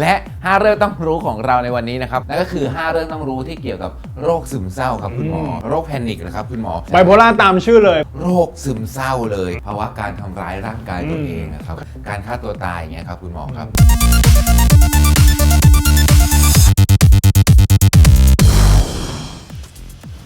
และ 5 เรื่องต้องรู้ของเราในวันนี้นะครับนั่นก็คือ 5 เรื่องต้องรู้ที่เกี่ยวกับโรคซึมเศร้าครับคุณหมอ โรคแพนิคนะครับคุณหมอ ไบโพล่าตามชื่อเลย โรคซึมเศร้าเลยภาวะการทำร้ายร่างกายตัวเองนะครับ การฆ่าตัวตายอย่างเงี้ยครับคุณหมอครับ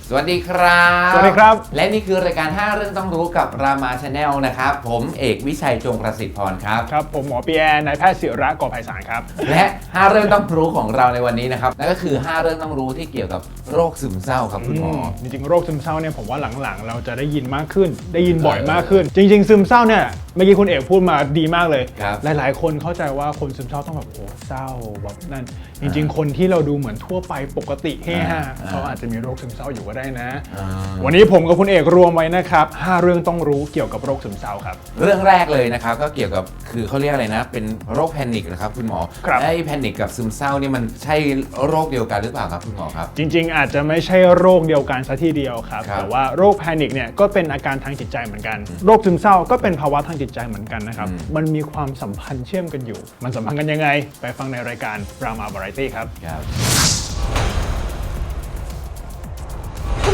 สวัสดีครับ สวัสดีครับ และนี่คือรายการ 5 เรื่องต้องรู้กับรามาชาแนลนะครับ ผมเอกวิชัยจงประสิทธิ์พรครับ ครับ ผมหมอปีแอนนายแพทย์ศิระก่อไพศาลครับ และ 5 เรื่องต้องรู้ของเราในวันนี้นะครับนั่นก็คือ 5 เรื่องต้องรู้ที่เกี่ยวกับโรคซึมเศร้าครับคุณหมอ จริงๆ โรคซึมเศร้าเนี่ยผมว่าหลังๆ เราจะได้ยินมากขึ้น ได้ยินบ่อยมากขึ้น จริง ๆ ซึมเศร้าเนี่ย เมื่อกี้คุณเอกพูดมาดีมากเลย ครับหลาย ๆ คนเข้าใจว่าคนซึมเศร้าต้องแบบโอ้เศร้าแบบนั่น จริง ๆ คนที่เราดูเหมือนทั่วไปปกติเฮฮาอ่า เขาอาจจะมีโรคซึมเศร้าอยู่ก็ได้นะ อ่าวันนี้ผมกับคุณเอกรวมไว้นะครับ5เรื่องต้องรู้เกี่ยวกับโรคซึมเศร้าครับ เรื่องแรกเลยนะครับ ก็เกี่ยวกับคือเขาเรียกอะไรนะ เป็นโรคแพนิคนะครับคุณหมอครับ ไอ้แพนิคกับซึมเศร้านี่มันใช่โรคเดียวกันหรือเปล่าครับคุณหมอครับ จริง ๆ อาจจะไม่ใช่โรคเดียวกันซะทีเดียวครับ ครับแต่ว่าโรคแพนิคเนี่ยก็เป็นอาการทางจิตใจเหมือนกัน โรคซึมเศร้าก็เป็นภาวะทางจิตใจเหมือนกันนะครับอืมมันมีความสัมพันธ์เชื่อมกันอยู่ มันสัมพันธ์กันยังไง ไปฟังในรายการ Rama Variety ครับ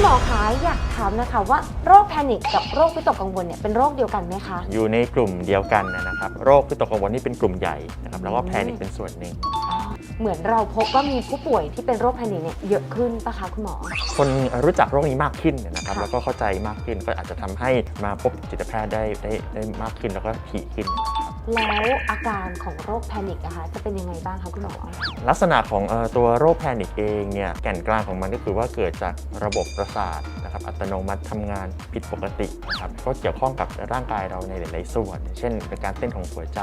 ครับคุณหมอคะอยากถามนะคะว่าโรคแพนิคกับโรควิตกกังวลเนี่ยเป็นโรคเดียวกันไหมคะ อยู่ในกลุ่มเดียวกันนะครับโรควิตกกังวลนี่เป็นกลุ่มใหญ่นะครับแล้วก็แพนิคเป็นส่วนหนึ่งเหมือนเราพบว่ามีผู้ป่วยที่เป็นโรคแพนิคเนี่ยเยอะขึ้นปะคะคุณหมอ คนรู้จักโรคนี้มากขึ้นนะครับค่ะแล้วก็เข้าใจมากขึ้นก็อาจจะทำให้มาพบจิตแพทย์ได้ได้ได้มากขึ้นแล้วก็ถี่ขึ้นนะครับ แล้วอาการของโรคแพนิคนะคะจะเป็นยังไงบ้างคะคุณหมอ ลักษณะของเอ่อตัวโรคแพนิคเองเนี่ยแก่นกลางของมันก็คือว่าเกิดจากระบบประสาทนะครับอัตโนมัติทำงานผิดปกตินะครับก็เกี่ยวข้องกับร่างกายเราในหลาย ๆ ส่วน เช่นเป็นการเต้นของหัวใจ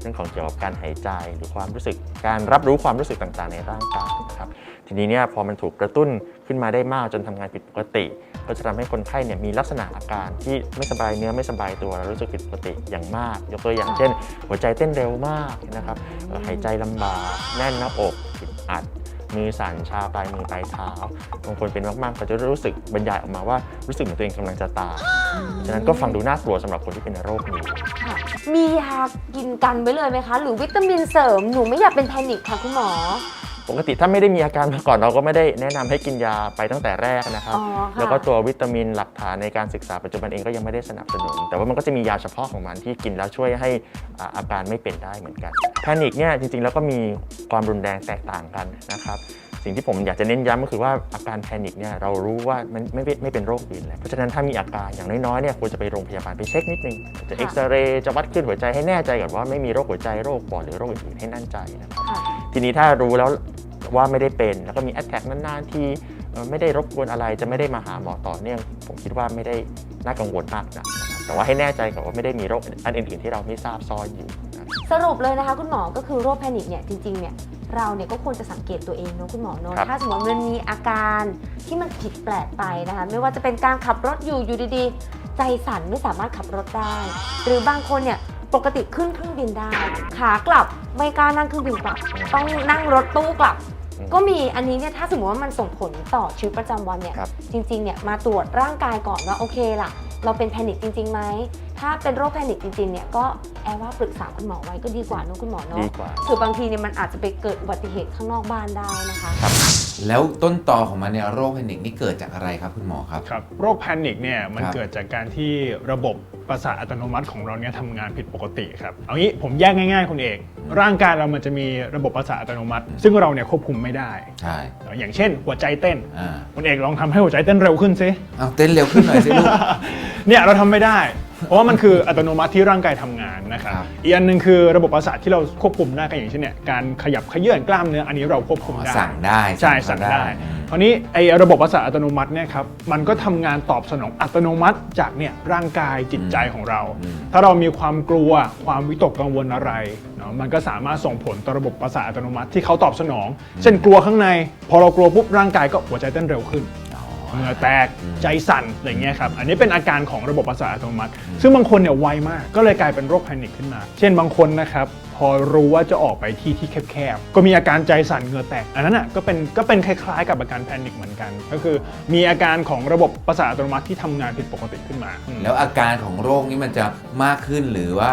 เรื่องของเกี่ยวกับการหายใจหรือความรู้สึกการรับรู้ความรู้สึกต่าง ๆ ในร่างกายนะครับ ทีนี้เนี่ยพอมันถูกกระตุ้นขึ้นมาได้มากจนทำงานผิดปกติ ก็จะทำให้คนไข้เนี่ยมีลักษณะอาการที่ไม่สบายเนื้อไม่สบายตัวแล้วรู้สึกผิดปกติอย่างมาก ยกตัวอย่างเช่น หัวใจเต้นเร็วมากนะครับหายใจลำบากแน่นหน้าอกผิดอัดมือสั่นชาปลายมือปลายเท้าบางคนเป็นมากๆก็จะรู้สึกบรรยายออกมาว่ารู้สึกเหมือนตัวเองกำลังจะตายฉะนั้นก็ฟังดูน่ากลัวสำหรับคนที่เป็นโรคนี้มียากินกันไว้เลยไหมคะ หรือวิตามินเสริมหนูไม่อยากเป็นแพนิคค่ะคุณหมอ ปกติถ้าไม่ได้มีอาการมาก่อนเราก็ไม่ได้แนะนำให้กินยาไปตั้งแต่แรกนะครับ อ๋อค่ะ แล้วก็ตัววิตามินหลักฐานในการศึกษาปัจจุบันเองก็ยังไม่ได้สนับสนุน แต่ว่ามันก็จะมียาเฉพาะของมันที่กินแล้วช่วยให้อ่าอาการไม่เป็นได้เหมือนกัน แพนิคเนี่ยจริงๆแล้วก็มีความรุนแรงแตกต่างกันนะครับ สิ่งที่ผมอยากจะเน้นย้ำก็คือว่าอาการแพนิคเนี่ยเรารู้ว่ามันไม่ไม่ไม่เป็นโรคอื่นแล้วเพราะฉะนั้นถ้ามีอาการอย่างน้อยๆเนี่ยควรจะไปโรงพยาบาลไปเช็คนิดนึงจะค่ะเอ็กซเรย์จะวัดคลื่นหัวใจให้แน่ใจก่อนว่าไม่มีโรคหัวใจโรคปอดหรือโรคอื่นๆให้แน่นใจนะครับค่ะทีนี้ถ้ารู้แล้วว่าไม่ได้เป็นแล้วก็มีแอดแท็กนานๆที่เอ่อไม่ได้รบกวนอะไรจะไม่ได้มาหาหมอต่อเนื่องผมคิดว่าไม่ได้น่ากังวลมากนะนะครับแต่ว่าให้แน่ใจก่อนว่าไม่ได้มีโรคอันอื่นๆที่เราไม่ทราบซ่อนอยู่นะครับสรุปเลยนะคะคุณหมอก็คือโรคแพนิคเนี่ยจริงๆเนี่ย เราเนี่ยก็ควรจะสังเกตตัวเองเนอะคุณหมอเนอะครับ ถ้าสมมติมันมีอาการที่มันผิดแปลกไปนะคะ ไม่ว่าจะเป็นการขับรถอยู่อยู่ดีๆ ใจสั่นไม่สามารถขับรถได้ หรือบางคนเนี่ยปกติขึ้นเครื่องบินได้ ขากลับไม่กล้านั่งเครื่องบินกลับ ต้องนั่งรถตู้กลับ อืมก็มีอันนี้เนี่ยถ้าสมมติว่ามันส่งผลต่อชีวิตประจำวันเนี่ย ครับ จริงๆเนี่ยมาตรวจร่างกายก่อนว่าโอเคล่ะ เราเป็นแพนิคจริงๆไหม ถ้าเป็นโรคแพนิคจริงๆเนี่ยก็แอบว่าปรึกษาคุณหมอไว้ก็ดีกว่าเนอะคุณหมอเนาะดีกว่า คือบางทีเนี่ยมันอาจจะไปเกิดอุบัติเหตุข้างนอกบ้านได้นะคะ แล้วต้นตอของมันเนี่ยโรคแพนิคนี่เกิดจากอะไรครับคุณหมอครับ ครับโรคแพนิคเนี่ยมันครับเกิดจากการที่ระบบประสาทอัตโนมัติของเราเนี่ยทำงานผิดปกติครับเอางี้ผมแยกง่ายๆคุณเอก ร่างกายเรามันจะมีระบบประสาทอัตโนมัติ ซึ่งเราเนี่ยควบคุมไม่ได้ ใช่อย่างเช่น หัวใจเต้น อ่าคุณเอกลองทำให้หัวใจเต้นเร็วขึ้นสิ เอาเต้นเร็วขึ้นหน่อยสิลูก เนี่ยเราทำไม่ได้เพราะว่ามันคืออัตโนมัติที่ร่างกายทำงานนะครับครับอีกอันหนึ่งคือระบบประสาทที่เราควบคุมได้ก็อย่างเช่นเนี่ยการขยับขยื่นกล้ามเนื้ออันนี้เราควบคุมได้ สั่งได้ใช่สั่งได้อืมคราวนี้ไอ้ระบบประสาทอัตโนมัติเนี่ยครับมันก็ทำงานตอบสนองอัตโนมัติจากเนี่ยร่างกายจิตใจของเราอืมถ้าเรามีความกลัวความวิตกกังวลอะไรเนาะมันก็สามารถส่งผลต่อระบบประสาทอัตโนมัติที่เขาตอบสนอง เช่นกลัวข้างใน พอเรากลัวปุ๊บร่างกายก็หัวใจเต้นเร็วขึ้น เหงื่อแตกใจสั่นอะไรเงี้ยครับอันนี้เป็นอาการของระบบประสาทอัตโนมัติ ซึ่งบางคนเนี่ยไวมากก็เลยกลายเป็นโรคแพนิคขึ้นมา เช่นบางคนนะครับพอรู้ว่าจะออกไปที่ที่แคบๆ ก็มีอาการใจสั่นเหงื่อแตก อันนั้นอะก็เป็นก็เป็นคล้ายๆ กับอาการแพนิคเหมือนกัน ก็คือมีอาการของระบบประสาทอัตโนมัติที่ทำงานผิดปกติขึ้นมา แล้วอาการของโรคนี้มันจะมากขึ้นหรือว่า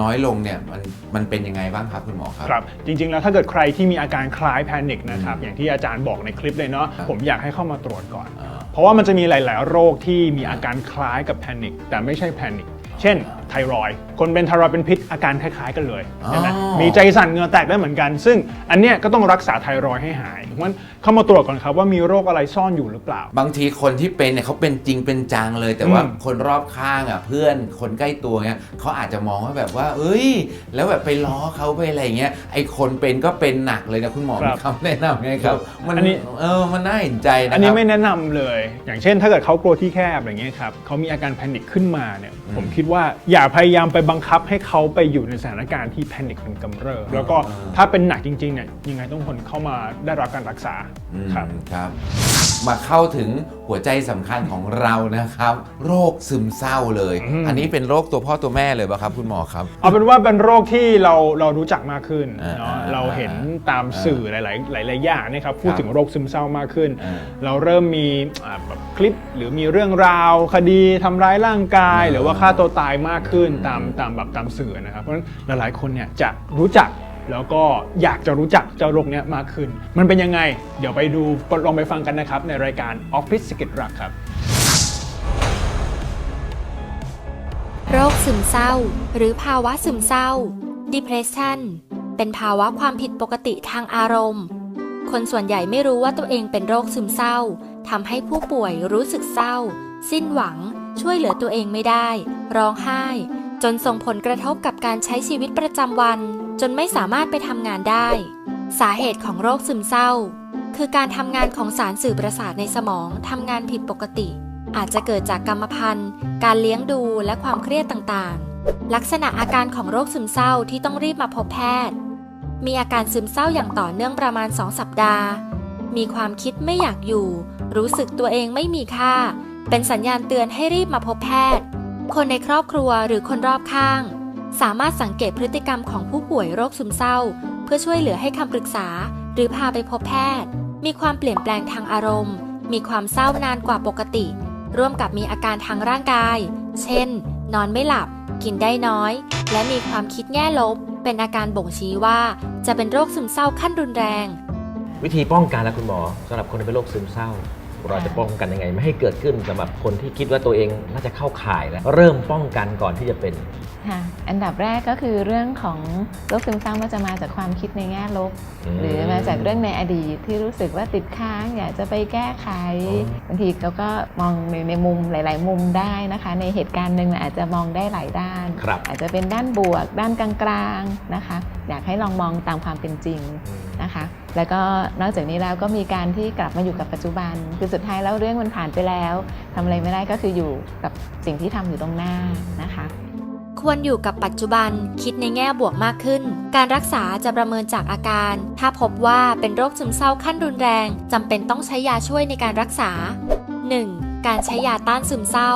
น้อยลงเนี่ยมันมันเป็นยังไงบ้างครับคุณหมอครับครับ จริงๆแล้วถ้าเกิดใครที่มีอาการคล้ายแพนิคนะครับอืมอย่างที่อาจารย์บอกในคลิปเลยเนาะครับผมอยากให้เข้ามาตรวจก่อนอ่า เพราะว่ามันจะมีหลาย ๆ โรคที่มีอาการคล้ายกับแพนิคแต่ไม่ใช่แพนิคเช่น ไทรอยด์คนเป็นไทรอยด์เป็นพิษอาการคล้าย ๆ กันเลยใช่ไหมอ๋อมีใจสั่นเหงื่อแตกได้เหมือนกัน ซึ่งอันเนี้ยก็ต้องรักษาไทรอยด์ให้หายเพราะฉะนั้นเข้ามาตรวจก่อนครับว่ามีโรคอะไรซ่อนอยู่หรือเปล่า บางทีคนที่เป็นเนี่ยเขาเป็นจริงเป็นจังเลย แต่ว่าอืมคนรอบข้างอะเพื่อนคนใกล้ตัวเงี้ยเขาอาจจะมองว่าแบบว่า เอ้ย แล้วแบบไปล้อเขาไปอะไรเงี้ยไอคนเป็นก็เป็นหนักเลยนะคุณหมอครัมีบคำแนะนำไงครับมันอันนี้เออมันน่าเห็นใจนะครับอันนี้ไม่แนะนำเลย อย่างเช่น ถ้าเกิดเขากลัวที่แคบอย่างเงี้ยครับเขามีอาการแพนิคขึ้นมาเนี่ยอืมผมคิดว่าอย่าพยายามไปบังคับให้เขาไปอยู่ในสถานการณ์ที่แพนิคเป็นกำเริบแล้วก็อ่าถ้าเป็นหนักจริงๆเนี่ยยังไงต้องคนเข้ามาได้รับการรักษาอืมครับครับ มาเข้าถึงหัวใจสำคัญของเรานะครับ โรคซึมเศร้าเลย อืม อันนี้เป็นโรคตัวพ่อตัวแม่เลยป่ะครับ คุณหมอครับ เอาเป็นว่าเป็นโรคที่เราเรารู้จักมากขึ้นอ่าเนาะอ่าเราเห็นตามอ่าสื่อหลาย ๆ หลาย ๆ อย่างนะครับพูดครับถึงโรคซึมเศร้ามากขึ้น อ่าเราเริ่มมีอ่าแบบคลิปหรือมีเรื่องราว คดีทำร้ายร่างกายอ่าหรือว่าฆ่าตัวตายมากขึ้นตามตามแบบตามสื่อนะครับ เพราะฉะนั้นหลายๆคนเนี่ยจะรู้จักแล้วก็อยากจะรู้จักเจ้าโรคเนี้ยมากขึ้น มันเป็นยังไง เดี๋ยวไปดูลองไปฟังกันนะครับ ในรายการ Office Secret รักครับ โรคซึมเศร้า หรือภาวะซึมเศร้า depression เป็นภาวะความผิดปกติทางอารมณ์ คนส่วนใหญ่ไม่รู้ว่าตัวเองเป็นโรคซึมเศร้าทำให้ผู้ป่วยรู้สึกเศร้า สิ้นหวัง ช่วยเหลือตัวเองไม่ได้ ร้องไห้ จนส่งผลกระทบกับการใช้ชีวิตประจำวัน จนไม่สามารถไปทำงานได้ สาเหตุของโรคซึมเศร้า คือการทำงานของสารสื่อประสาทในสมองทำงานผิดปกติ อาจจะเกิดจากกรรมพันธุ์ การเลี้ยงดูและความเครียดต่างๆ ลักษณะอาการของโรคซึมเศร้าที่ต้องรีบมาพบแพทย์ มีอาการซึมเศร้าอย่างต่อเนื่องประมาณ 2 สัปดาห์ มีความคิดไม่อยากอยู่ รู้สึกตัวเองไม่มีค่า เป็นสัญญาณเตือนให้รีบมาพบแพทย์ คนในครอบครัวหรือคนรอบข้าง สามารถสังเกตพฤติกรรมของผู้ป่วยโรคซึมเศร้า เพื่อช่วยเหลือให้คำปรึกษา หรือพาไปพบแพทย์ มีความเปลี่ยนแปลงทางอารมณ์ มีความเศร้านานกว่าปกติ ร่วมกับมีอาการทางร่างกาย เช่น นอนไม่หลับ กินได้น้อย และมีความคิดแง่ลบ เป็นอาการบ่งชี้ว่า จะเป็นโรคซึมเศร้าขั้นรุนแรง วิธีป้องกันนะคุณหมอสำหรับคนที่เป็นโรคซึมเศร้า เราจะป้องกันยังไง ไม่ให้เกิดขึ้นสำหรับคนที่คิดว่าตัวเองน่าจะเข้าข่ายแล้ว เริ่มป้องกันก่อนที่จะเป็นค่ะอันดับแรกก็คือเรื่องของโรคซึมเศร้ามันจะมาจากความคิดในแง่ลบอืมหรือมาจากเรื่องในอดีตที่รู้สึกว่าติดค้างอยากจะไปแก้ไขอ๋อบางทีเราก็มองในในมุมหลาย ๆ มุมได้นะคะ ในเหตุการณ์หนึ่งอาจจะมองได้หลายด้านครับอาจจะเป็นด้านบวก ด้านกลางๆนะคะ อยากให้ลองมองตามความเป็นจริงนะคะ แล้วก็นอกจากนี้แล้วก็มีการที่กลับมาอยู่กับปัจจุบัน คือสุดท้ายแล้วเรื่องมันผ่านไปแล้วทำอะไรไม่ได้ก็คืออยู่กับสิ่งที่ทำอยู่ตรงหน้านะคะ ควรอยู่กับปัจจุบันคิดในแง่บวกมากขึ้น การรักษาจะประเมินจากอาการ ถ้าพบว่าเป็นโรคซึมเศร้าขั้นรุนแรงจำเป็นต้องใช้ยาช่วยในการรักษา 1. การใช้ยาต้านซึมเศร้า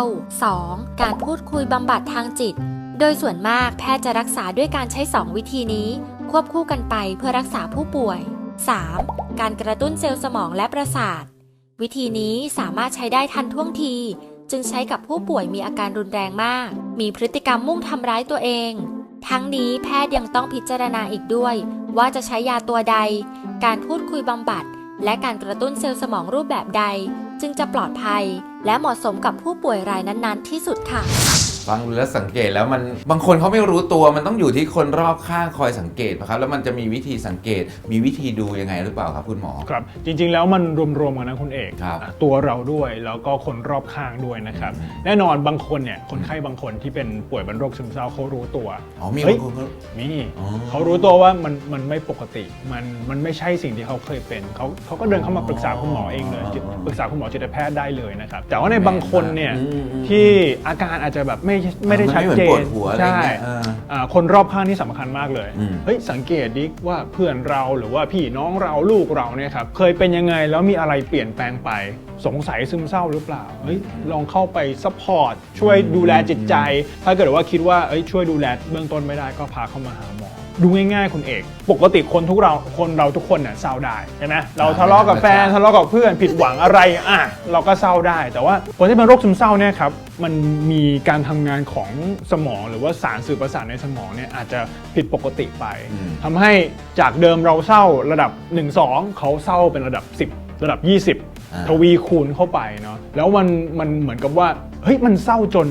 2. การพูดคุยบำบัดทางจิต โดยส่วนมากแพทย์จะรักษาด้วยการใช้ 2 วิธีนี้ ควบคู่กันไปเพื่อรักษาผู้ป่วย 3. การกระตุ้นเซลล์สมองและประสาท วิธีนี้สามารถใช้ได้ทันท่วงที จึงใช้กับผู้ป่วยมีอาการรุนแรงมาก มีพฤติกรรมมุ่งทำร้ายตัวเอง ทั้งนี้แพทย์ยังต้องพิจารณาอีกด้วย ว่าจะใช้ยาตัวใด การพูดคุยบำบัด และการกระตุ้นเซลล์สมองรูปแบบใด จึงจะปลอดภัย และเหมาะสมกับผู้ป่วยรายนั้นๆ ที่สุดค่ะ ฟังดูแล้วสังเกตแล้วมันบางคนเขาไม่รู้ตัวมันต้องอยู่ที่คนรอบข้างคอยสังเกตนะครับแล้วมันจะมีวิธีสังเกต มีวิธีดูยังไงหรือเปล่าครับคุณหมอ ครับจริง ๆ แล้วมันรวมๆกันนะคุณเอกครับอะตัวเราด้วยแล้วก็คนรอบข้างด้วยนะครับอืมแน่นอนบางคนเนี่ยคนไข้บางคนที่เป็นป่วยเป็นโรคซึมเศร้าเขารู้ตัว อ๋อมีเฮ้บาย งคนเขา มีอ๋อเขารู้ตัวว่ามันมันไม่ปกติมันมันไม่ใช่สิ่งที่เขาเคยเป็นเขาเขาก็เดินเข้ามาปรึกษาคุณหมอเองเลยอ๋อจิตปรึกษาคุณหมอจิตแพทย์ได้เลยนะครับแต่ว่าในบางคนเนี่ยอืมอืม ที่อาการอาจจะแบบไม่ไม่ได้ชัดมันไม่เหมือนเจปวดนหัวอะไรใช่เงี้ยเอออ่าคนรอบข้างนี่สำคัญมากเลยอืมเฮ้ยสังเกตดิว่าเพื่อนเราหรือว่าพี่น้องเราลูกเราเนี่ยครับเคยเป็นยังไงแล้วมีอะไรเปลี่ยนแปลงไปสงสัยซึมเศร้าหรือเปล่าเฮ้ยลองเข้าไปซัพพอร์ตช่วยดูแลจิตใจ ถ้าเกิดว่าคิดว่าเอ้ยช่วยดูแลเบื้องต้นไม่ได้ก็พาเข้ามาหาหมอ ดูง่ายๆคุณเอก ปกติคนทุกเราคนเราทุกคนเนี่ยเศร้าได้ใช่ไหมเราทะเลาะกับแฟนทะเลาะกับเพื่อนผิดหวังอะไรอะเราก็เศร้าได้ แต่ว่าคนที่เป็นโรคซึมเศร้าเนี่ยครับมันมีการทำงานของสมองหรือว่าสารสื่อประสาทในสมองเนี่ยอาจจะผิดปกติไปอืมทำให้จากเดิมเราเศร้าระดับ 1 2 เขาเศร้าเป็นระดับ 10 ระดับ 20ทวีคูณเข้าไปเนาะแล้วมันมันเหมือนกับว่า เฮ้ยมันเศร้าจน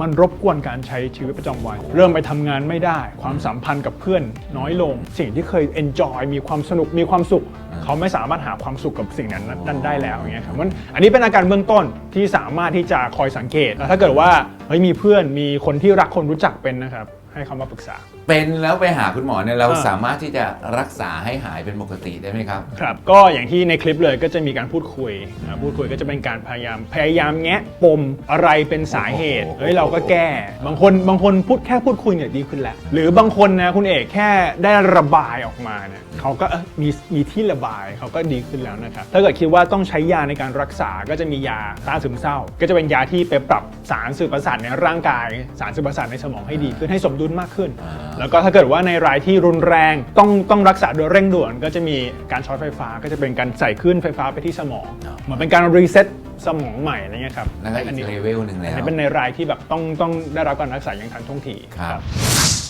มันรบกวนการใช้ชีวิตประจำวัน เริ่มไปทำงานไม่ได้ ความสัมพันธ์กับเพื่อนน้อยลง สิ่งที่เคย enjoy มีความสนุกมีความสุข เขาไม่สามารถหาความสุขกับสิ่งนั้นนั้นได้แล้วอย่างเงี้ยครับมันอันนี้เป็นอาการเบื้องต้นที่สามารถที่จะคอยสังเกตแล้วถ้าเกิดว่าเฮ้ยมีเพื่อนมีคนที่รักคนรู้จักเป็นนะครับให้เขามาปรึกษา เป็นแล้วไปหาคุณหมอเนี่ยเราอ่าสามารถที่จะรักษาให้หายเป็นปกติได้ไหมครับ ครับก็อย่างที่ในคลิปเลยก็จะมีการพูดคุยนะพูดคุยก็จะเป็นการพยายามพยายามแงะปมอะไรเป็นสาเหตุโอ้โหเฮ้ยเราก็แก้ บางคนบางคนพูดแค่พูดคุยเนี่ยดีขึ้นแล้วหรือบางคนนะคุณเอกแค่ได้ระบายออกมาเนี่ยเขาก็เอ้ยมีมีที่ระบายเขาก็ดีขึ้นแล้วนะครับถ้าเกิดคิดว่าต้องใช้ยาในการรักษาก็จะมียาต้านซึมเศร้า ก็จะเป็นยาที่ไปปรับสารสื่อประสาทในร่างกาย สารสื่อประสาทในสมองให้ดีขึ้นให้สมดุลมากขึ้นอ่าแล้วก็ถ้าเกิดว่าในรายที่รุนแรงต้องต้องรักษาโดยเร่งด่วน ก็จะมีการช็อตไฟฟ้าก็จะเป็นการใส่คลื่นไฟฟ้าไปที่สมองอ๋อเหมือนเป็นการรีเซ็ตสมองใหม่อะไรเงี้ยครับนั่นก็อีอักนี้เลเวลหนึ่งอัแล้นว นี้เป็นในรายที่แบบต้องต้องได้รับการรักษาอย่างทันท่วงที ครับ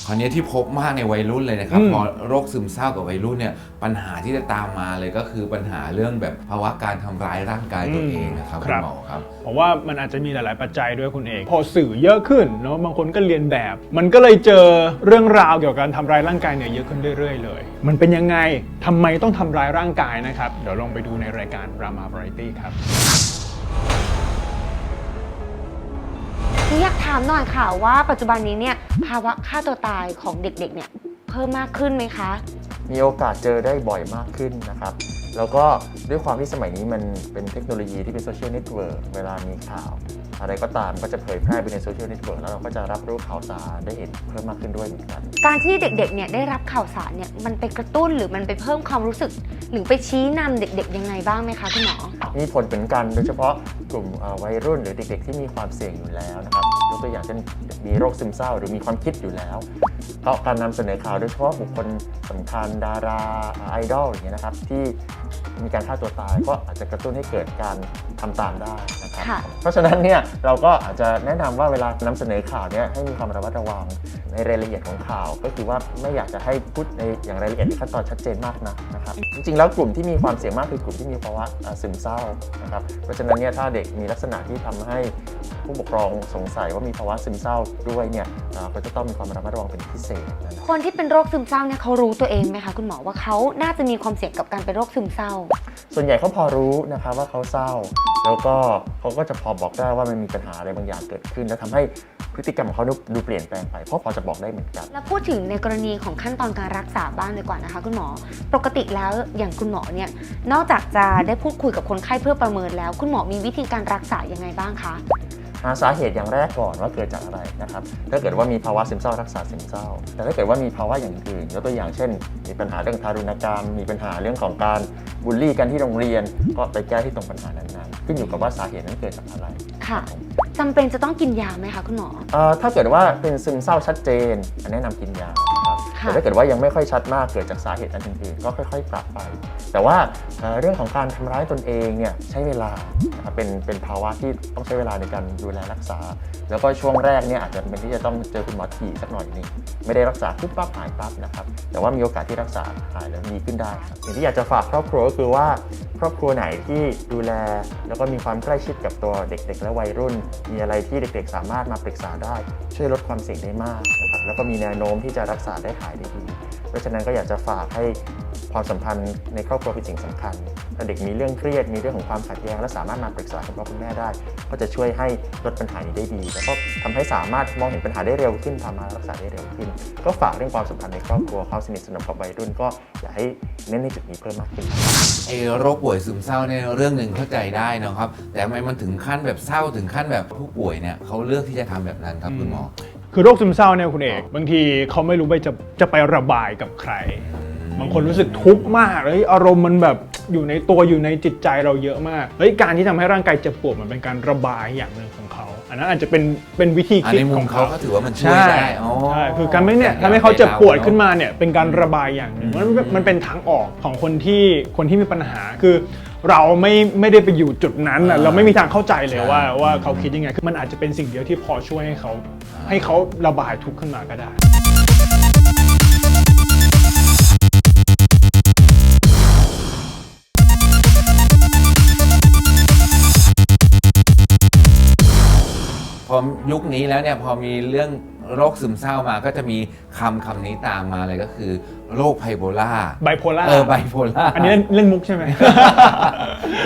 คราวนี้ที่พบมากในวัยรุ่นเลยนะครับอืมพอโรคซึมเศร้ากับวัยรุ่นเนี่ยปัญหาที่จะตามมาเลยก็คือปัญหาเรื่องแบบภาวะการทำร้ายร่างกายตัวเองนะครับคุณหมอครับ ผมว่ามันอาจจะมีหลาย ๆ ปัจจัยด้วยคุณเอก พอสื่อเยอะขึ้นเนาะบางคนก็เรียนแบบ มันก็เลยเจอเรื่องราวเกี่ยวกับการทำร้ายร่างกายเนี่ยเยอะขึ้นเรื่อย ๆ เลย มันเป็นยังไงทำไมต้องทำร้ายร่างกายนะครับ เดี๋ยวลองไปดูในรายการ Rama Variety ครับ อยากถามหน่อยค่ะว่าปัจจุบันนี้เนี่ยภาวะฆ่าตัวตายของเด็กๆเนี่ยเพิ่มมากขึ้นไหมคะ มีโอกาสเจอได้บ่อยมากขึ้นนะครับ แล้วก็ด้วยความที่สมัยนี้มันเป็นเทคโนโลยีที่เป็นโซเชียลเน็ตเวิร์กเวลามีข่าว อะไรก็ตามก็จะเผยแพร่ไปในโซเชียลเน็ตเวิร์กแล้วเราก็จะรับรู้ข่าวสารได้เห็นเพิ่มมากขึ้นด้วยเหมือนกัน การที่เด็กๆเนี่ยได้รับข่าวสารเนี่ยมันไปกระตุ้นหรือมันไปเพิ่มความรู้สึก หรือไปชี้นำเด็กๆยังไงบ้างไหมคะคุณหมอ มีผลเหมือนกันโดยเฉพาะกลุ่มเอ่อวัยรุ่นหรือเด็กๆที่มีความเสี่ยงอยู่แล้วนะครับยก ตัวอย่างเช่นมีโรคซึมเศร้า หรือมีความคิดอยู่แล้วก็การนำเสนอข่าวโดยเฉพาะบุคคลสำคัญดาราไอดอลอย่างเงี้ยนะครับที่มีการฆ่าตัวตายก็อาจจะกระตุ้นให้เกิดการทำตามได้นะครับค่ะเพราะฉะนั้นเนี่ยเราก็อาจจะแนะนำว่าเวลานำเสนอข่าวเนี่ยให้มีความระมัดระวังในรายละเอียดของข่าว ก็คือว่าไม่อยากจะให้พูดในอย่างรายละเอียดขั้นตอนชัดเจนมากนะนะครับจริงๆแล้วกลุ่มที่มีความเสี่ยงมากคือกลุ่มที่มีภาวะอ่าซึมเศร้านะครับเพราะฉะนั้นเนี่ยถ้าเด็กมีลักษณะที่ทำให้ ผู้ปกครองสงสัยว่ามีภาวะซึมเศร้าด้วยเนี่ยอ่าก็จะต้องมีความระมัดระวังเป็นพิเศษนะครับคนที่เป็นโรคซึมเศร้าเนี่ยเขารู้ตัวเองไหมคะคุณหมอว่าเขาน่าจะมีความเสี่ยงกับการเป็นโรคซึมเศร้า ส่วนใหญ่เขาพอรู้นะครับว่าเขาเศร้า แล้วก็เขาก็จะพอบอกได้ว่ามันมีปัญหาอะไรบางอย่างเกิดขึ้น แล้วทำให้พฤติกรรมของเขาดูดูเปลี่ยนแปลงไป เพราะพอจะบอกได้เหมือนกัน แล้วพูดถึงในกรณีของขั้นตอนการรักษาบ้างดีกว่านะคะ คุณหมอ ปกติแล้วอย่างคุณหมอเนี่ยนอกจากจะได้พูดคุยกับคนไข้เพื่อประเมินแล้ว คุณหมอมีวิธีการรักษายังไงบ้างคะ หาสาเหตุอย่างแรกก่อนว่าเกิดจากอะไรนะครับ ถ้าเกิดว่ามีภาวะซึมเศร้ารักษาซึมเศร้า แต่ถ้าเกิดว่ามีภาวะอย่างอื่นยกตัวอย่างเช่น มีปัญหาเรื่องทารุณกรรม มีปัญหาเรื่องของการบูลลี่กันที่โรงเรียน ก็ไปแก้ที่ตรงปัญหานั้นๆ ขึ้นอยู่กับว่าสาเหตุนั้นเกิดจากอะไรค่ะจำเป็นจะต้องกินยาไหมคะคุณหมอ เอ่อถ้าเกิดว่าเป็นซึมเศร้าชัดเจนอันแนะนำกินยานะครับค่ะ แต่ถ้าเกิดว่ายังไม่ค่อยชัดมากเกิดจากสาเหตุอันอื่นๆก็ค่อย ๆ ปรับไป แต่ว่าเรื่องของการทำร้ายตนเองเนี่ยใช้เวลาเป็นเป็นภาวะที่ต้องใช้เวลาในการดูแลรักษา แล้วก็ช่วงแรกเนี่ยอาจจะเป็นที่จะต้องเจอคุณหมอถี่สักหน่อยนึงไม่ได้รักษาปุ๊บปั๊บหายปั๊บนะครับแต่ว่ามีโอกาสที่รักษาหายแล้วดีขึ้นได้ครับสิ่งที่อยากจะฝากครอบครัวก็คือว่าครอบครัวไหนที่ดูแล แล้วก็มีความใกล้ชิดกับตัวเด็กๆ และวัยรุ่น มีอะไรที่เด็กๆ สามารถมาปรึกษาได้ ช่วยลดความเสี่ยงได้มากนะครับแล้วก็มีแนวโน้มที่จะรักษาได้หายได้ดี เพราะฉะนั้นก็อยากจะฝากให้ความสัมพันธ์ในครอบครัวเป็นสิ่งสำคัญถ้าเด็กมีเรื่องเครียด มีเรื่องของความขัดแย้ง และสามารถมาปรึกษาคุณพ่อคุณแม่ได้ ก็จะช่วยให้ลดปัญหานี้ได้ดี แล้วก็ทำให้สามารถมองเห็นปัญหาได้เร็วขึ้นทำมารักษาได้เร็วขึ้น ก็ฝากเรื่องความสัมพันธ์ในครอบครัวความสนิทสนมกับวัยรุ่นก็อยากให้เน้นในจุดนี้เพิ่มมากขึ้นไอ้โรคป่วยซึมเศร้าเนี่ยเรื่องหนึ่งเข้าใจได้นะครับ แต่ทำไมมันถึงขั้นแบบเศร้าถึงขั้นแบบผู้ป่วยเนี่ยเขาเลือกที่จะทำแบบนั้นครับคุณหมอ คือโรคซึมเศร้าเนี่ยคุณเอก บางทีเขาไม่รู้ไปจะจะไประบายกับใคร บางคนรู้สึกทุกข์มากเฮ้ยอารมณ์มันแบบอยู่ในตัวอยู่ในจิตใจเราเยอะมากเฮ้ยการที่ทำให้ร่างกายเจ็บปวดมันเป็นการระบายอย่างหนึ่งของเขาอันนั้นอาจจะเป็นเป็นวิธีอันคิดในมุขมองเขาเขา ก็ถือว่ามันช่วยใช่ได้อ๋อ ใช่คือการไม่เนี่ยทำให้เขาเจ็บปวดขึ้นมาเนี่ยเป็นการระบายอย่างหนึ่งมันมันมันเป็นทางออกของคนที่คนที่มีปัญหาคือ เราไม่ไม่ได้ไปอยู่จุดนั้นน่ะอ่าเราไม่มีทางเข้าใจเลยใช่ว่าว่าเขาคิดยังไงคือมันอาจจะเป็นสิ่งเดียวที่พอช่วยให้เขาให้เขาระบายทุกข์ขึ้นมาก็ได้ พอยุคนี้แล้วเนี่ยพอมีเรื่อง โรคซึมเศร้ามาก็จะมีคำคำนี้ตามมาเลยก็คือ โรคไบโพล่าไบโพล่าเออไบโพล่าอันนี้เล่นเล่นมุกใช่ไหม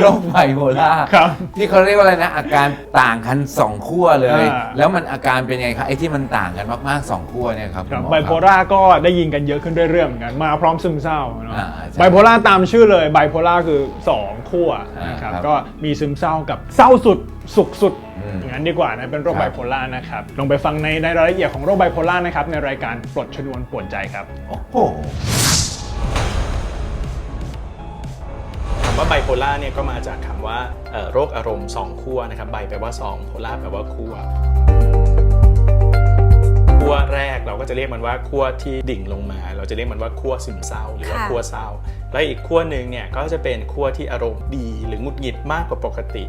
โรคไบโพล่าครับที่เขาเรียกว่าอะไรนะ อาการต่างกันสองขั้วเลย อ่า แล้วมันอาการเป็นไงครับไอ้ที่มันต่างกันมากๆสองขั้วเนี่ยครับครับคุณหมอไบโพล่าก็ได้ยินกันเยอะขึ้นเรื่อยๆเหมือนกันมาพร้อมซึมเศร้าเนอะอ่าใช่ไบโพล่าตามชื่อเลยไบโพล่าคือ 2 ขั้วนะครับอ่าครับ ก็มีซึมเศร้ากับเศร้าสุดสุขสุด อืมอย่างนั้นดีกว่านะเป็นโรคครับไบโพล่านะครับลองไปฟังในในรายละเอียดของโรคไบโพล่านะครับในรายการปลดชนวนปวดใจครับโอ้โหคำว่าไบโพล่าเนี่ยก็มาจากคำว่าเอ่อโรคอารมณ์สองขั้วนะครับไบแปลว่าสองโพล่าแปลว่าขั้ว ขั้วแรกเราก็จะเรียกมันว่าขั้วที่ดิ่งลงมา เราจะเรียกมันว่าขั้วซึมเศร้า หรือว่าค่ะขั้วเศร้า และอีกขั้วหนึ่งเนี่ยก็จะเป็นขั้วที่อารมณ์ดี หรือหงุดหงิดมากกว่าปกติ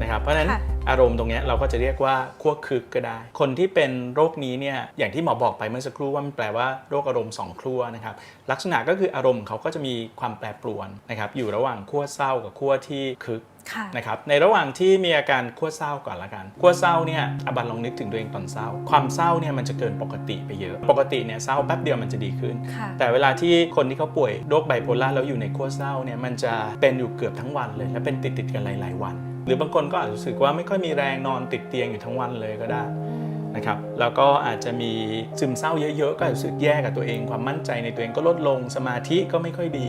นะครับเพราะฉะนั้นค่ะอารมณ์ตรงเนี้ยเราก็จะเรียกว่าขั้วคึกก็ได้ คนที่เป็นโรคนี้เนี่ยอย่างที่หมอบอกไปเมื่อสักครู่ว่ามันแปลว่าโรคอารมณ์สองขั้วนะครับลักษณะก็คืออารมณ์เขาก็จะมีความแปรปรวนนะครับอยู่ระหว่างขั้วเศร้ากับขั้วที่คึกค่ะ นะครับในระหว่างที่มีอาการขั้วเศร้าก่อนละกันขั้วเศร้าเนี่ยอบันลองนึกถึงตัวเองตอนเศร้า ความเศร้าเนี่ยมันจะเกินปกติไปเยอะ ปกติเนี่ยเศร้าแป๊บเดียวมันจะดีขึ้นค่ะแต่เวลาที่คนที่เขาป่วยโรคไบโพล่าแล้วอยู่ในขั้วเศร้าเนี่ยมันจะเป็นอยู่เกือบทั้งวันเลย และเป็นติดติดๆกันหลาย ๆ วัน หรือบางคนก็อาจจะรู้สึกว่าไม่ค่อยมีแรงนอนติดเตียงอยู่ทั้งวันเลยก็ได้นะครับแล้วก็อาจจะมีซึมเศร้าเยอะๆ ก็อาจจะรู้สึกแย่กับตัวเอง ความมั่นใจในตัวเองก็ลดลงสมาธิก็ไม่ค่อยดี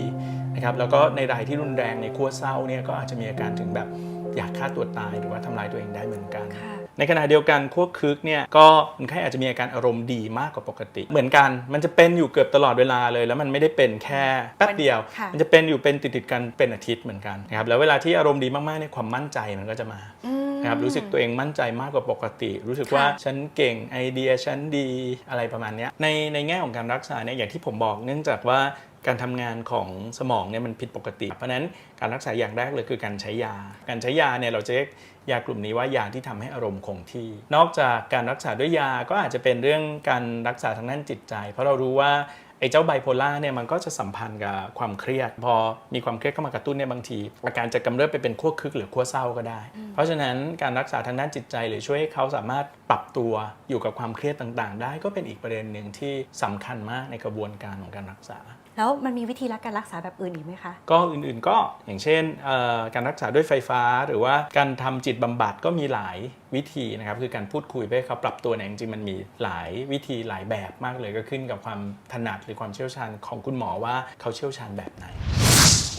นะครับแล้วก็ในรายที่รุนแรงในขั้วเศร้าเนี่ยก็อาจจะมีอาการถึงแบบอยากฆ่าตัวตายหรือว่าทำลายตัวเองได้เหมือนกันค่ะในขณะเดียวกันขั้วคึกเนี่ยก็คนไข้อาจจะมีอาการอารมณ์ดีมากกว่าปกติ เหมือนกันมันจะเป็นอยู่เกือบตลอดเวลาเลย แล้วมันไม่ได้เป็นแค่แป๊บเดียว ค่ะมันจะเป็นอยู่เป็นติดๆกันเป็นอาทิตย์เหมือนกันนะครับแล้วเวลาที่อารมณ์ดีมากๆเนี่ยความมั่นใจมันก็จะมาอืมนะครับรู้สึกตัวเองมั่นใจมากกว่าปกติ รู้สึกว่าค่ะ ฉันเก่งไอเดียฉันดีอะไรประมาณเนี้ยในในแง่ของการรักษาเนี่ยอย่างที่ผมบอกเนื่องจากว่า การทำงานของสมองเนี่ยมันผิดปกติ เพราะฉะนั้นการรักษาอย่างแรกเลยคือการใช้ยา การใช้ยาเนี่ยเราจะเรียกยากลุ่มนี้ว่ายาที่ทำให้อารมณ์คงที่ นอกจากการรักษาด้วยยาก็อาจจะเป็นเรื่องการรักษาทางด้านจิตใจ เพราะเรารู้ว่าไอ้เจ้าไบโพล่าเนี่ยมันก็จะสัมพันธ์กับความเครียด พอมีความเครียดเข้ามากระตุ้นเนี่ยบางที อาการจะกำเริบไปเป็นขั้วคึกหรือขั้วเศร้าก็ได้ เพราะฉะนั้นการรักษาทางด้านจิตใจ หรือช่วยให้เขาสามารถปรับตัวอยู่กับความเครียดต่างๆ ได้ก็เป็นอีกประเด็นหนึ่งที่สำคัญมากในกระบวนการของการรักษา แล้วมันมีวิธีรักการรักษาแบบอื่นอีกไหมคะ ก็อื่นๆก็อย่างเช่นการรักษาด้วยไฟฟ้า หรือว่าการทำจิตบำบัดก็มีหลายวิธีนะครับคือการพูดคุยเพื่อเขาปรับตัวเนี่ยจริงๆมันมีหลายวิธีหลายแบบมากเลยก็ขึ้นกับความถนัดหรือความเชี่ยวชาญของคุณหมอว่าเขาเชี่ยวชาญแบบไหน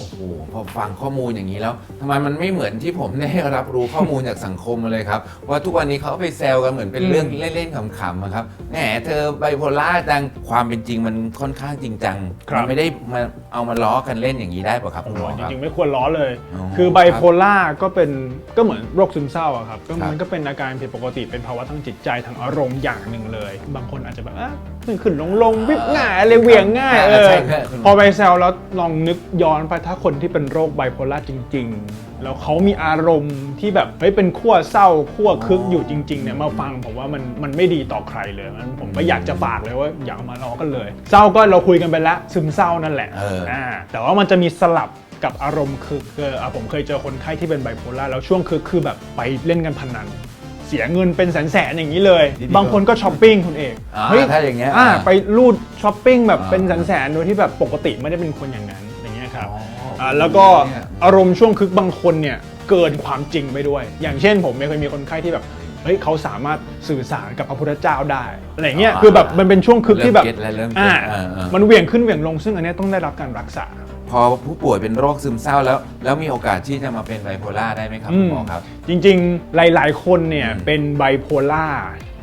โอ้โหพอฟังข้อมูลอย่างนี้แล้วทำไมมันไม่เหมือนที่ผมได้รับรู้ข้อมูลจากสังคมมาเลยครับ ว่าทุกวันนี้เขาไปแซวกันเหมือนเป็นเรื่องเล่นๆขำๆอะครับแหมเธอไบโพล่าจังความเป็นจริงมันค่อนข้างจริงจังครับ มันไม่ได้มาเอามาล้อกันเล่นอย่างนี้ได้ป่ะครับคุณหมอจครับ ริงๆไม่ควรล้อเลย อ๋อคือไบโพล่าก็เป็นก็เหมือนโรคซึมเศร้าอะครับก็ครับมันก็เป็นอาการผิดปกติเป็นภาวะทางจิตใจทางอารมณ์อย่างหนึ่งเลย บางคนอาจจะแบบอะขึ้นขึ้นลงลงวิบง่ายอะไรเหวี่ยงง่ายเออใช่ครับคุณหมพอไปแซวแล้วลองนึกย้อนไปถ้าคนที่เป็นโรคไบโพล่าจริง ๆ แล้วเขามีอารมณ์ที่แบบเฮ้ยเป็นขั้วเศร้าขั้วคึกอยู่จริงๆเนี่ยมาฟังผมว่ามันมันไม่ดีต่อใครเลยมันผมก็อยากจะฝากเลยว่าอย่าเอามาล้อกันเลย เศร้าก็เราคุยกันไปแล้วซึมเศร้านั่นแหละเอออ่าแต่ว่ามันจะมีสลับกับอารมณ์คือคืออะผมเคยเจอคนไข้ที่เป็นไบโพล่าแล้วช่วงคือคือแบบไปเล่นกันพนัน เสียเงินเป็นแสนๆอย่างนี้เลย ดีๆบางคนก็ช้อปปิ้งคุณเอกอ่าเฮ้ยถ้าอย่างเงี้ยอ่าอ่า ไปรูดช้อปปิ้งแบบอ่าเป็นแสนๆโดยที่แบบปกติไม่ได้เป็นคนอย่างนั้น อย่างเงี้ยครับอ๋ออ่าแล้วก็เนี่ยอารมณ์ช่วงคึกบางคนเนี่ยเกินความจริงไปด้วย อย่างเช่น ผมเนี่ยเคยมีคนไข้ที่แบบเฮ้ยเขาสามารถสื่อสารกับพระพุทธเจ้าได้อะไรเงี้ยอ่าคือแบบมันเป็นช่วงคึกที่แบบเริ่มเก็ตแล้วเริ่มเก็ตอ่าเออเออ มันเหวี่ยงขึ้นเหวี่ยงลงซึ่งอันเนี้ยต้องได้รับการรักษา พอผู้ป่วยเป็นโรคซึมเศร้าแล้ว แล้วมีโอกาสที่จะมาเป็นไบโพล่าได้ไหมครับคุณหมอครับ จริงๆ หลาย ๆ คนเนี่ยอืมเป็นไบโพล่า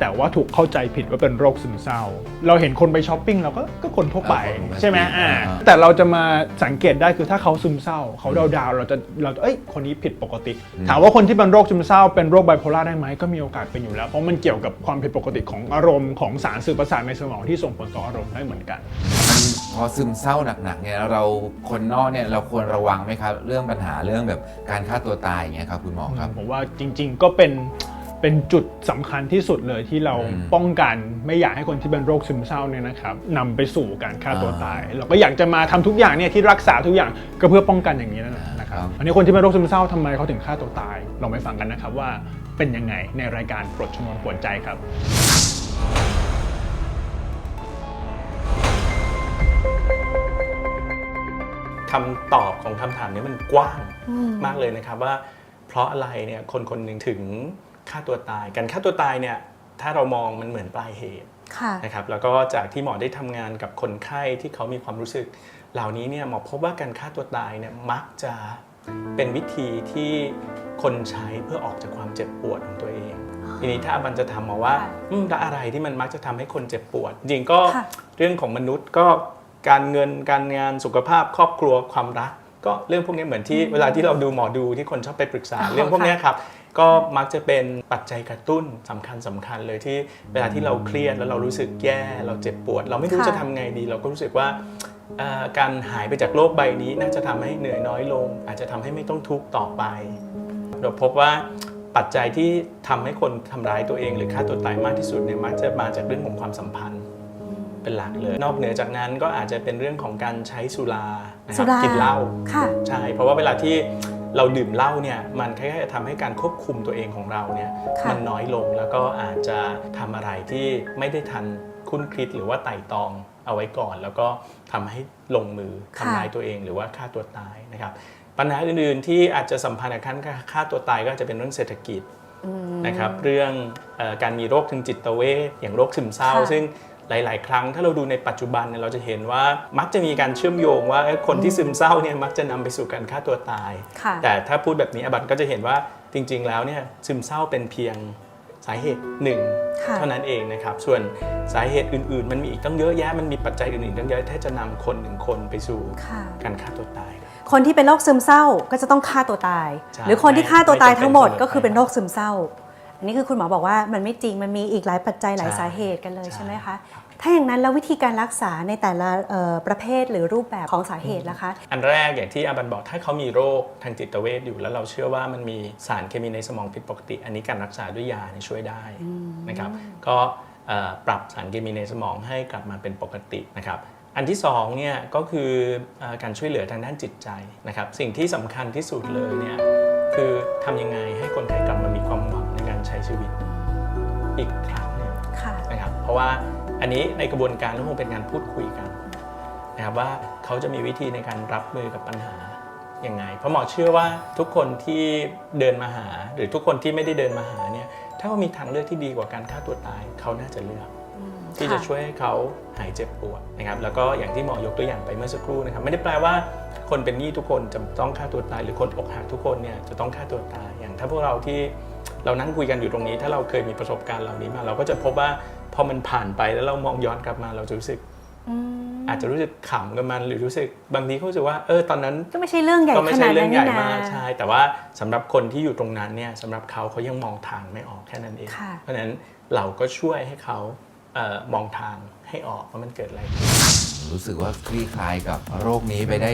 แต่ว่าถูกเข้าใจผิดว่าเป็นโรคซึมเศร้า เราเห็นคนไปช้อปปิ้งเราก็ก็คนทั่วไปเออคนปกติใช่ไหมอ่าอ่าแต่เราจะมาสังเกตได้คือถ้าเขาซึมเศร้า เขาดาวดาวๆเราจะเราจะเอ้ยคนนี้ผิดปกติ ถามว่าคนที่เป็นโรคซึมเศร้าเป็นโรคไบโพล่าได้ไหมก็มีโอกาสเป็นอยู่แล้ว เพราะมันเกี่ยวกับความผิดปกติของอารมณ์ของสารสื่อประสาทในสมองที่ส่งผลต่ออารมณ์ได้เหมือนกันมันพอซึมเศร้าหนักๆเนี่ยเราคนนอกเนี่ยเราควรระวังไหมครับ เรื่องปัญหาเรื่องแบบการฆ่าตัวตายอย่างเงี้ยครับคุณหมอครับผมว่าจริง ๆ ก็เป็น เป็นจุดสำคัญที่สุดเลยที่เราอืมป้องกันไม่อยากให้คนที่เป็นโรคซึมเศร้าเนี่ยนะครับนำไปสู่การฆ่าตัวอ่าตาย เราก็อยากจะมาทำทุกอย่างเนี่ยที่รักษาทุกอย่างก็เพื่อป้องกันอย่างนี้นั่นแหละนะครับครับอันนี้คนที่เป็นโรคซึมเศร้าทำไมเขาถึงฆ่าตัวตายเราไปฟังกันนะครับว่าเป็นยังไงในรายการปลดชนวนปวดใจครับคำตอบของคำถามนี้มันกว้างมากเลยนะครับว่า เพราะอะไรเนี่ยคนคนหนึ่งถึง ฆ่าตัวตาย การฆ่าตัวตายเนี่ยถ้าเรามองมันเหมือนปลายเหตุค่ะนะครับแล้วก็จากที่หมอได้ทำงานกับคนไข้ที่เขามีความรู้สึก เหล่านี้เนี่ยหมอพบว่าการฆ่าตัวตายเนี่ยมักจะเป็นวิธีที่คนใช้เพื่อออกจากความเจ็บปวดของตัวเอง ทีนี้ถ้าอาบันจะถามหมอว่าค่ะอืมแล้วอะไรที่มันมักจะทำให้คนเจ็บปวด จริงๆก็ค่ะเรื่องของมนุษย์ก็การเงินการงานสุขภาพครอบครัวความรัก ก็เรื่องพวกนี้เหมือนที่เวลาที่เราดูหมอดูที่คนชอบไปปรึกษาอ๋อเรื่องพวกค่ะเนี้ยครับ ก็มักจะเป็นปัจจัยกระตุ้นสำคัญสำคัญเลยที่เวลาที่เราเครียดแล้วเรารู้สึกแย่เราเจ็บปวด เราไม่รู้ค่ะจะทำไงดี เราก็รู้สึกว่าเอ่อการหายไปจากโลกใบนี้น่าจะทำให้เหนื่อยน้อยลง อาจจะทำให้ไม่ต้องทุกข์ต่อไป เราพบว่าปัจจัยที่ทำให้คนทำร้ายตัวเองหรือฆ่าตัวตายมากที่สุดเนี่ยมักจะมาจากเรื่องของความสัมพันธ์เป็นหลักเลย นอกเหนือจากนั้นก็อาจจะเป็นเรื่องของการใช้สุรานะคสุรับรากินเหล้าค่ะใช่เพราะว่าเวลาที่ เราดื่มเหล้าเนี่ยมันคล้ายๆจะทำให้การควบคุมตัวเองของเราเนี่ยค่ะมันน้อยลงแล้วก็อาจจะทำอะไรที่ไม่ได้ทันคุ้นคิดหรือว่าไต่ตองเอาไว้ก่อน แล้วก็ทำให้ลงมือทำร้ายตัวเองหรือว่าฆ่าตัวตายนะครับปัญหาอื่นๆที่อาจจะสัมพันธ์กับการฆ่าตัวตายก็อาจจะเป็นเรื่องเศรษฐกิจนะครับเรื่องเออการมีโรคทางจิตเวชอย่างโรคซึมเศร้า ค่ะซึ่ง หลาย ๆ ครั้งถ้าเราดูในปัจจุบันเนี่ยเราจะเห็นว่ามักจะมีการเชื่อมโยงว่าเอ้ยคนที่ซึมเศร้าเนี่ยมักจะนำไปสู่การฆ่าตัวตายค่ะแต่ถ้าพูดแบบนี้อบัตก็จะเห็นว่าจริง ๆ แล้วเนี่ยซึมเศร้าเป็นเพียงสาเหตุหนึ่งค่ะเท่านั้นเองนะครับ ส่วนสาเหตุอื่น ๆ มันมีอีกตั้งเยอะแยะมันมีปัจจัยอื่นๆตั้งเยอะที่จะนำคนหนึ่งคนไปสู่ค่ะการฆ่าตัวตายครับคนที่เป็นโรคซึมเศร้าก็จะต้องฆ่าตัวตายใช่หรือคนที่ฆ่าตัวตายทั้งหมดไม่จำเป็นก็คือเป็นโรคซึมเศร้า อันนี้คือคุณหมอบอกว่ามันไม่จริงมันมีอีกหลายปัจจัยหลายใช่สาเหตุกันเลยใช่ใช่ไหมคะถ้าอย่างนั้นแล้ววิธีการรักษาในแต่ละเอ่อประเภทหรือรูปแบบของสาเหตุล่ะคะ อันแรกอย่างที่อาบันบอกถ้าเขามีโรคทางจิตเวชอยู่ แล้วเราเชื่อว่ามันมีสารเคมีในสมองผิดปกติ อันนี้การรักษาด้วยยาเนี่ยช่วยได้นะครับก็เอ่อปรับสารเคมีในสมองให้กลับมาเป็นปกตินะครับอันที่สองเนี่ยก็คือเอ่อการช่วยเหลือทางด้านจิตใจนะครับสิ่งที่สำคัญที่สุดเลยเนี่ยคือทำยังไงให้คนไข้กลับมามีความหวัง ในการใช้ชีวิตอีกครั้งหนึ่งค่ะนะครับเพราะว่าอันนี้ในกระบวนการก็คงเป็นการพูดคุยกันนะครับว่าเขาจะมีวิธีในการรับมือกับปัญหายังไง เพราะหมอเชื่อว่าทุกคนที่เดินมาหา หรือทุกคนที่ไม่ได้เดินมาหาเนี่ยถ้าเขามีทางเลือกที่ดีกว่าการฆ่าตัวตายเขาน่าจะเลือกที่จะช่วยให้เขาหายเจ็บปวดนะครับแล้วก็อย่างที่หมอยกตัวอย่างไปเมื่อสักครู่นะครับไม่ได้แปลว่าคนเป็นหนี้ทุกคนจะต้องฆ่าตัวตาย หรือคนอกหักทุกคนเนี่ยจะต้องฆ่าตัวตายอย่างถ้าพวกเราที่ เรานั่งคุยกันอยู่ตรงนี้ ถ้าเราเคยมีประสบการณ์เหล่านี้มา เราก็จะพบว่าพอมันผ่านไปแล้วเรามองย้อนกลับมาเราจะรู้สึกอาจจะรู้สึกขำกับมันหรือรู้สึกบางทีเขารู้สึกว่าเออตอนนั้นก็ไม่ใช่เรื่องใหญ่ก็ไม่ขใช่นาดเรื่นั้อนงใหนี่ญ่นะมากใช่แต่ว่าสำหรับคนที่อยู่ตรงนั้นเนี่ยสำหรับเขาเขายังมองทางไม่ออกแค่นั้นเองค่ะเพราะฉะนั้นเราก็ช่วยให้เขาเอ่อมองทาง ให้ออกว่ามันเกิดอะไรขึ้น รู้สึกว่าคลี่คลายกับโรคนี้ไปได้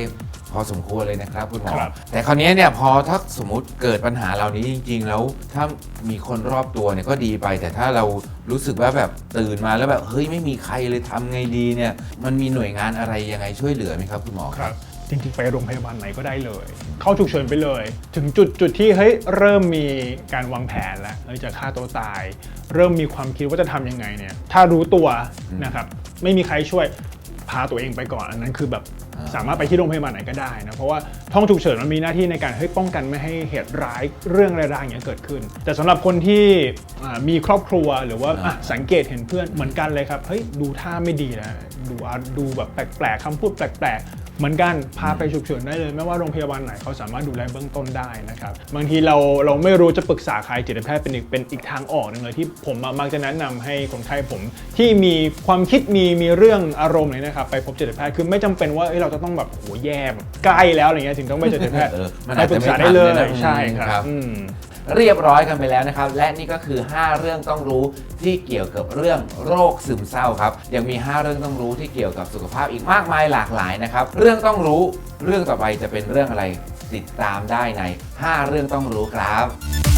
พอสมควรเลยนะครับคุณหมอครับ แต่คราวนี้เนี่ยพอถ้าสมมติเกิดปัญหาเหล่านี้จริง ๆ แล้วถ้ามีคนรอบตัวเนี่ยก็ดีไป แต่ถ้าเรารู้สึกว่าแบบตื่นมาแล้วแบบเฮ้ยไม่มีใครเลยทำไงดีเนี่ยมันมีหน่วยงานอะไรยังไงช่วยเหลือไหมครับคุณหมอคครัรับบ จริงๆ ไปโรงพยาบาลไหนก็ได้เลย เข้าฉุกเฉินไปเลย ถึงจุดจุดที่เฮ้ยเริ่มมีการวางแผนแล้วเฮ้ยจะฆ่าตัวตาย เริ่มมีความคิดว่าจะทำยังไงเนี่ย ถ้ารู้ตัวนะครับไม่มีใครช่วยพาตัวเองไปก่อน อันนั้นคือแบบอ่าสามารถไปที่โรงพยาบาลไหนก็ได้นะ เพราะว่าห้องฉุกเฉินมันมีหน้าที่ในการเฮ้ยป้องกันไม่ให้เหตุร้ายเรื่องร้ายๆอย่างเงี้ยเกิดขึ้น แต่สำหรับคนที่อ่ามีครอบครัวหรือว่าอะสังเกตเห็นเพื่อนเหมือนกันเลยครับเฮ้ยดูท่าไม่ดีแล้วดูอะดูแบบแปลกๆคำพูดแปลกๆ เหมือนกันพาไปฉุกเฉินได้เลย ไม่ว่าโรงพยาบาลไหนเขาสามารถดูแลเบื้องต้นได้นะครับบางทีเราเราไม่รู้จะปรึกษาใครจิตแพทย์เป็นอีกเป็นอีกทางออกหนึ่งเลยที่ผมมักจะแนะนำให้คนไข้ผม ที่มีความคิดมีมีเรื่องอารมณ์เลยนะครับไปพบจิตแพทย์คือไม่จำเป็นว่าเอ้ยเราจะต้องแบบโหแย่แบบใกล้แล้วอะไรเงี้ยถึงต้องไปเจอจิตแพทย์เออมันไปอาจปรึจะกไม่ษาได้เลยทันเลยนะใช่คครัรับบอืม เรียบร้อยกันไปแล้วนะครับ และนี่ก็คือ 5 เรื่องต้องรู้ที่เกี่ยวกับเรื่องโรคซึมเศร้าครับ ยังมี 5 เรื่องต้องรู้ที่เกี่ยวกับสุขภาพอีกมากมายหลากหลายนะครับ เรื่องต้องรู้เรื่องต่อไปจะเป็นเรื่องอะไรติดตามได้ใน 5 เรื่องต้องรู้ครับ